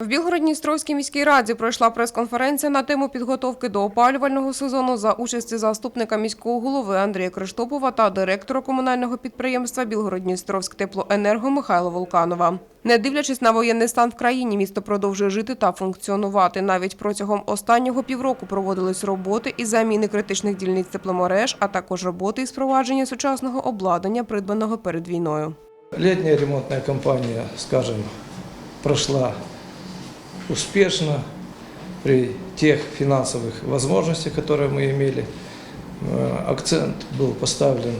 В Білгород-Дністровській міській раді пройшла прес-конференція на тему підготовки до опалювального сезону за участі заступника міського голови Андрія Криштопова та директора комунального підприємства Білгород-Дністровськ теплоенерго Михайла Волканова. Не дивлячись на воєнний стан в країні, місто продовжує жити та функціонувати. Навіть протягом останнього півроку проводились роботи із заміни критичних дільниць тепломереж, а також роботи із впровадження сучасного обладнання, придбаного перед війною. Летняя ремонтная кампания, скажем, прошла успешно при тех финансовых возможностях, которые мы имели. Э, Акцент был поставлен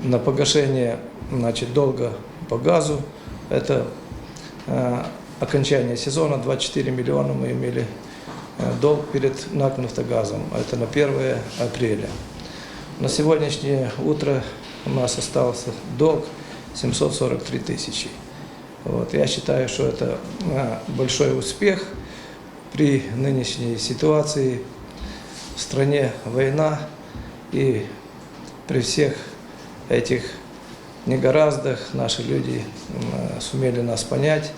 на погашение значит, долга по газу. Это э, окончание сезона, 24 миллиона мы имели э, долг перед НАК. Это на 1 апреля. На сегодняшнее утро у нас остался долг 743 тысячи. Вот. Я считаю, что это а, большой успех при нынешней ситуации. В стране война, и при всех этих негораздах наши люди м, сумели нас понять.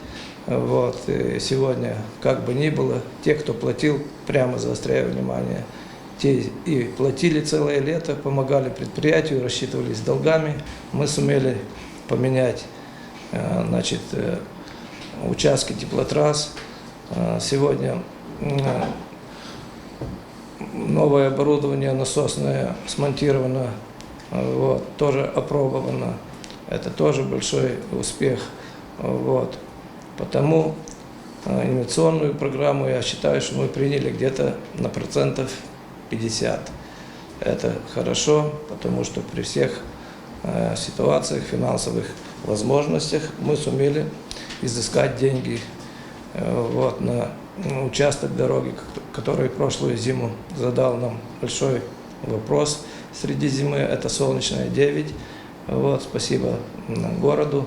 Вот. И сегодня, как бы ни было, те, кто платил, прямо заостряю внимание, те и платили целое лето, помогали предприятию, рассчитывались долгами. Мы сумели поменять значит, э, участки теплотрасс. Э, Сегодня э, новое оборудование насосное смонтировано, э, вот, тоже опробовано. Это тоже большой успех. Вот. Потому э, инновационную программу я считаю, что мы приняли где-то на процентов 50. Это хорошо, потому что при всех э, ситуациях, финансовых возможностях мы сумели изыскать деньги э, вот, на участок дороги, который прошлую зиму задал нам большой вопрос среди зимы. Это Солнечная 9. Вот, спасибо м, городу,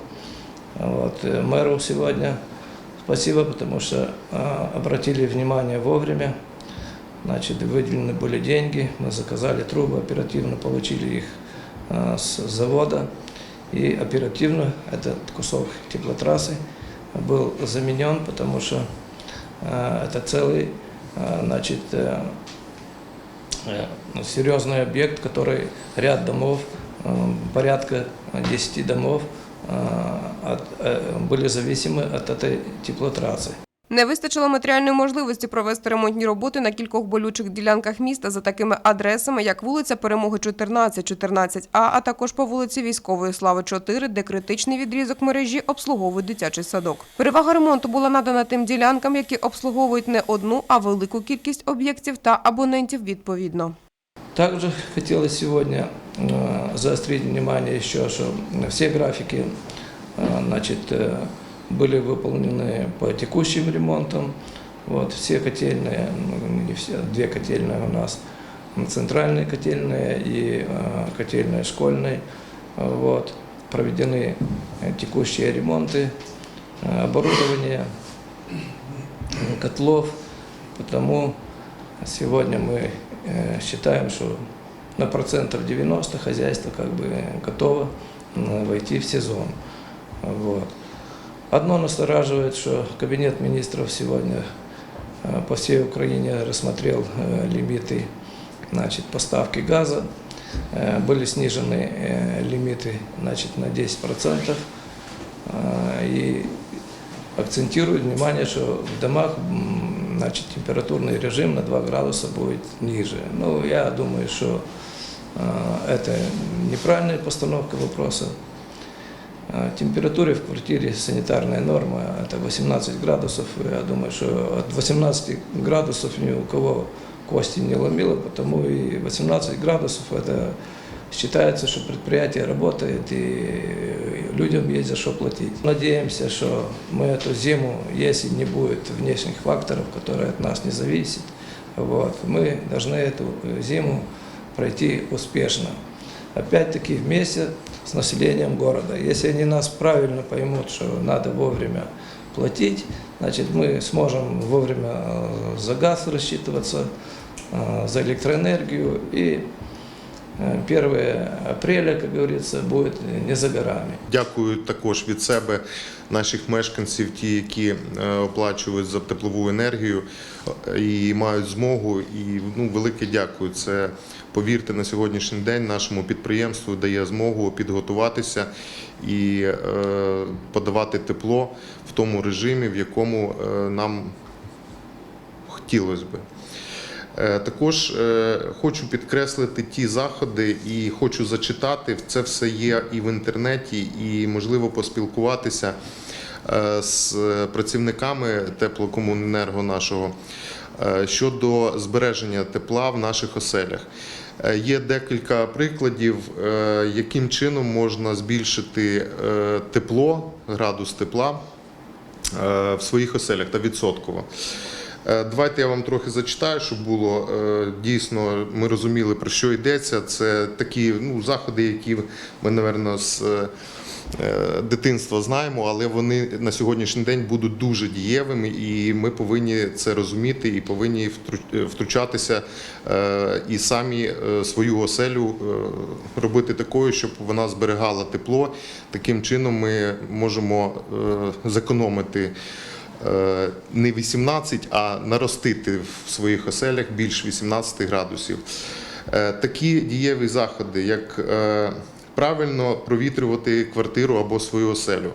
вот, э, мэру сегодня. Спасибо, потому что обратили внимание вовремя. Значит, выделены были деньги, мы заказали трубы, оперативно получили их с завода. И оперативно этот кусок теплотрассы был заменен, потому что а, это целый а, значит, э, э, серьезный объект, который ряд домов, э, порядка 10 домов э, были зависимы от этой теплотрассы. Не вистачило матеріальної можливості провести ремонтні роботи на кількох болючих ділянках міста за такими адресами, як вулиця Перемоги 14, 14А, а також по вулиці Військової Слави 4, де критичний відрізок мережі обслуговує дитячий садок. Перевага ремонту була надана тим ділянкам, які обслуговують не одну, а велику кількість об'єктів та абонентів відповідно. Также хотелось сегодня э, заострить внимание еще, что все были выполнены по текущим ремонтам. Вот, все котельные, ну, не все, две котельные у нас, центральные котельные и э, котельная школьная, э, вот, проведены э, текущие ремонты, э, оборудование, котлов, потому сегодня мы э, считаем, что на процентов 90 хозяйство как бы готово войти в сезон. Вот. Одно настораживает, что Кабинет министров сегодня э, по всей Украине рассмотрел э, лимиты значит, поставки газа. Э, Были снижены лимиты значит, на 10%. Э, И акцентирует внимание, что в домах значит, температурный режим на 2 градуса будет ниже. Ну, я думаю, что это неправильная постановка вопроса. Э, Температура в квартире санитарная норма это 18 градусов. Я думаю, что от 18 градусов ни у кого кости не ломило, потому и 18 градусов это считается, что предприятие работает и людям есть за что платить. Надеемся, что мы эту зиму, если не будет внешних факторов, которые от нас не зависят, вот, мы должны эту зиму пройти успешно. Опять-таки вместе с населением города. Если они нас правильно поймут, что надо вовремя платить, значит мы сможем вовремя э, за газ рассчитываться, э, за электроэнергию и 1 апреля, как говорится, будет не за горами. Дякую також від себе наших мешканців, ті, які е, оплачують за теплову енергію е, і мають змогу. І ну, велике дякую. Це повірте на сьогоднішній день нашому підприємству дає змогу підготуватися і е, подавати тепло в тому режимі, в якому е, нам хотілося би. Е, Також е, хочу підкреслити ті заходи і хочу зачитати. Це все є і в інтернеті, і можливо поспілкуватися е, з працівниками теплокомуненерго нашого щодо збереження тепла в наших оселях. Є декілька прикладів, яким чином можна збільшити тепло, градус тепла в своїх оселях та відсотково. Е, Давайте я вам трохи зачитаю, щоб було е, дійсно ми розуміли про що йдеться. Це такі ну, заходи, які ми, напевно, з е, дитинства знаємо, але вони на сьогоднішній день будуть дуже дієвими, і ми повинні це розуміти і повинні втру- втручатися і самі свою оселю робити такою, щоб вона зберігала тепло. Таким чином ми можемо зекономити не 18, а наростити в своїх оселях більш 18 градусів. Е, Такі дієві заходи, як е, правильно провітрювати квартиру або свою оселю.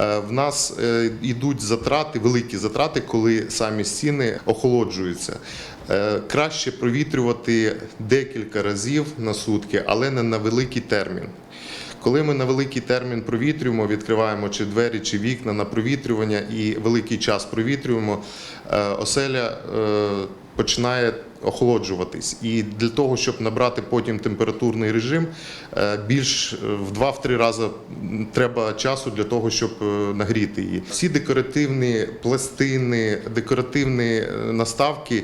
Е, В нас е, йдуть затрати, великі затрати, коли самі стіни охолоджуються. Е, Краще провітрювати декілька разів на сутки, але не на великий термін. Коли ми на великий термін провітрюємо, відкриваємо чи двері, чи вікна на провітрювання і великий час провітрюємо, е, оселя е, починає охолоджуватись. І для того, щоб набрати потім температурний режим, е, більш в 2-3 рази треба часу для того, щоб нагріти її. Всі декоративні пластини, декоративні наставки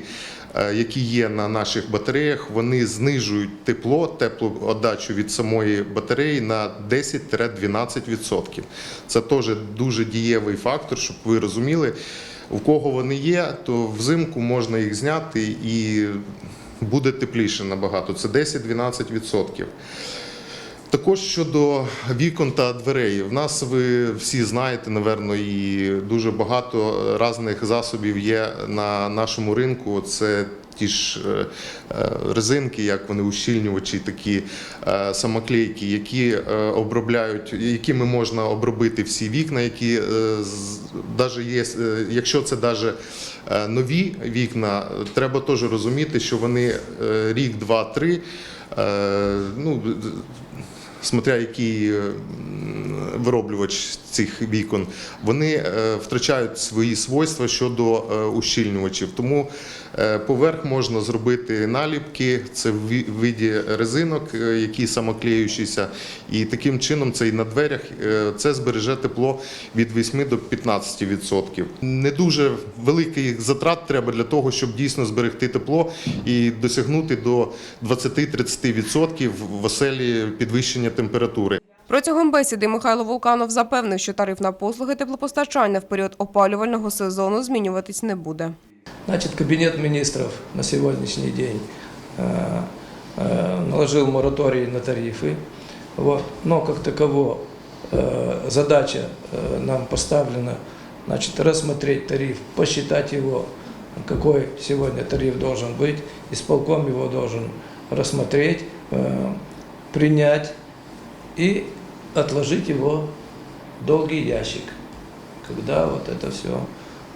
які є на наших батареях, вони знижують тепло, теплу віддачу від самої батареї на 10-12%. Це теж дуже дієвий фактор, щоб ви розуміли. У кого вони є, то взимку можна їх зняти і буде тепліше набагато. Це 10-12%. Також щодо вікон та дверей, в нас ви всі знаєте, напевно, і дуже багато різних засобів є на нашому ринку. Це ті ж е, е, резинки, як вони ущільнювачі, такі е, самоклейки, які обробляють, якими можна обробити всі вікна, які навіть є, якщо це навіть нові вікна, треба теж розуміти, що вони рік, два, три. Ну, смотря м, вироблювач цих вікон, вони е, втрачають свої свойства щодо е, ущільнювачів. Тому е, поверх можна зробити наліпки, це в виді резинок, які самоклеючіся, і таким чином це і на дверях це збереже тепло від 8 до 15%. Не дуже великих затрат треба для того, щоб дійсно зберегти тепло і досягнути до 20-30% в оселі підвищення температури. Протягом бесіди Михайло Вулканов запевнив, що тариф на послуги теплопостачання в період опалювального сезону змінюватись не буде. Значит, Кабинет министров на сегодняшний день э, э, наложил мораторий на тарифы, вот. но как таково э, задача э, нам поставлена значит, рассмотреть тариф, посчитать его, какой сегодня тариф должен быть, исполком его должен рассмотреть, э, принять и отложить его в долгий ящик, когда вот это все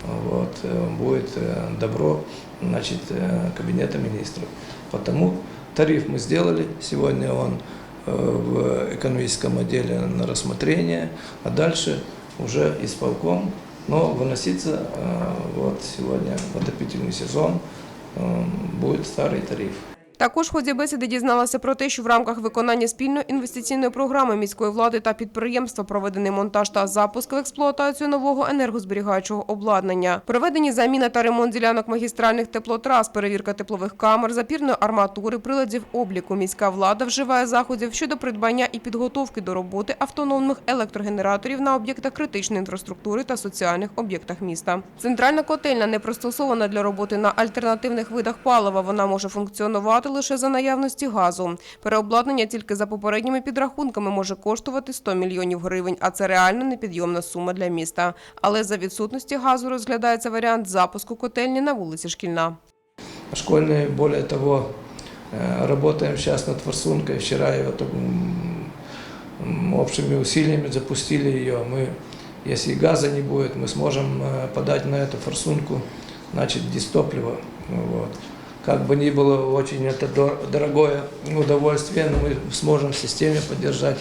вот, э, будет э, добро значит, э, Кабинета министров. Потому тариф мы сделали, сегодня он в экономическом отделе на рассмотрение, а дальше уже исполком, но выноситься вот сегодня в отопительный сезон будет старый тариф. Також в ході бесіди дізналася про те, що в рамках виконання спільної інвестиційної програми міської влади та підприємства проведений монтаж та запуск в експлуатацію нового енергозберігаючого обладнання. Проведені заміна та ремонт ділянок магістральних теплотрас, перевірка теплових камер, запірної арматури, приладів обліку. Міська влада вживає заходів щодо придбання і підготовки до роботи автономних електрогенераторів на об'єктах критичної інфраструктури та соціальних об'єктах міста. Центральна котельня не пристосована для роботи на альтернативних видах палива. Вона може функціонувати працювати лише за наявності газу. Переобладнання тільки за попередніми підрахунками може коштувати 100 мільйонів гривень, а це реально непідйомна сума для міста. Але за відсутності газу розглядається варіант запуску котельні на вулиці Шкільна. Школьные, более того, э, работаем сейчас над форсункой. Вчера ее так, м, м, общими усилиями запустили ее. Мы, если газа не будет, мы сможем э, подать на эту форсунку, значит, дистопливо. Вот. Как бы ни было очень это дор- дорогое удовольствие, но мы сможем в системе поддержать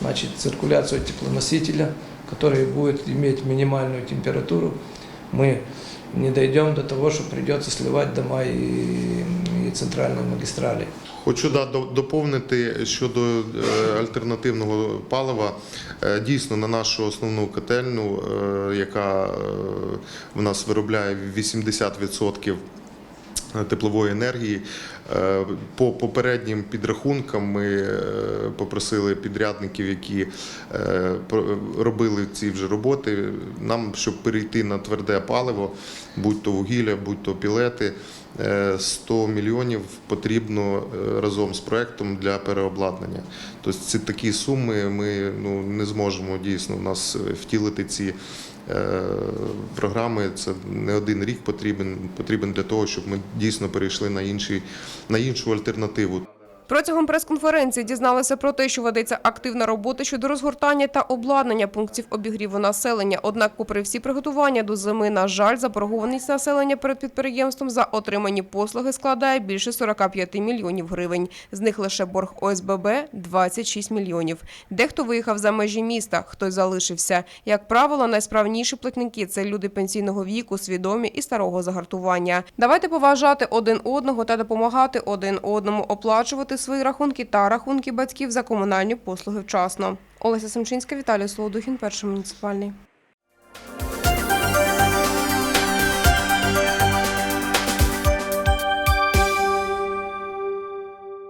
значит, циркуляцию теплоносителя, который будет иметь минимальную температуру. Мы не дойдем до того, что придется сливать дома и, и центральные магистрали. Хочу да, до- доповнити щодо е, альтернативного палива. Е, Дійсно, на нашу основну котельну, е, яка е, в нас виробляє 80% теплової енергії. Е, По попереднім підрахункам ми е, попросили підрядників, які е, робили ці вже роботи, нам, щоб перейти на тверде паливо, будь то вугілля, будь то пілети, е, 100 мільйонів потрібно е, разом з проектом для переобладнання. Тобто ці такі суми ми ну, не зможемо дійсно в нас е, втілити ці е, програми. Це не один рік потрібен, потрібен для того, щоб ми дійсно перейшли на, інший, на іншу альтернативу. Протягом прес-конференції дізналися про те, що ведеться активна робота щодо розгортання та обладнання пунктів обігріву населення. Однак, попри всі приготування до зими, на жаль, заборгованість населення перед підприємством за отримані послуги складає більше 45 мільйонів гривень. З них лише борг ОСББ – 26 мільйонів. Дехто виїхав за межі міста, хтось залишився. Як правило, найсправніші платники – це люди пенсійного віку, свідомі і старого загартування. Давайте поважати один одного та допомагати один одному, оплачувати оплатив свої рахунки та рахунки батьків за комунальні послуги вчасно. Олеся Семчинська, Віталій Солодухін, перший муніципальний.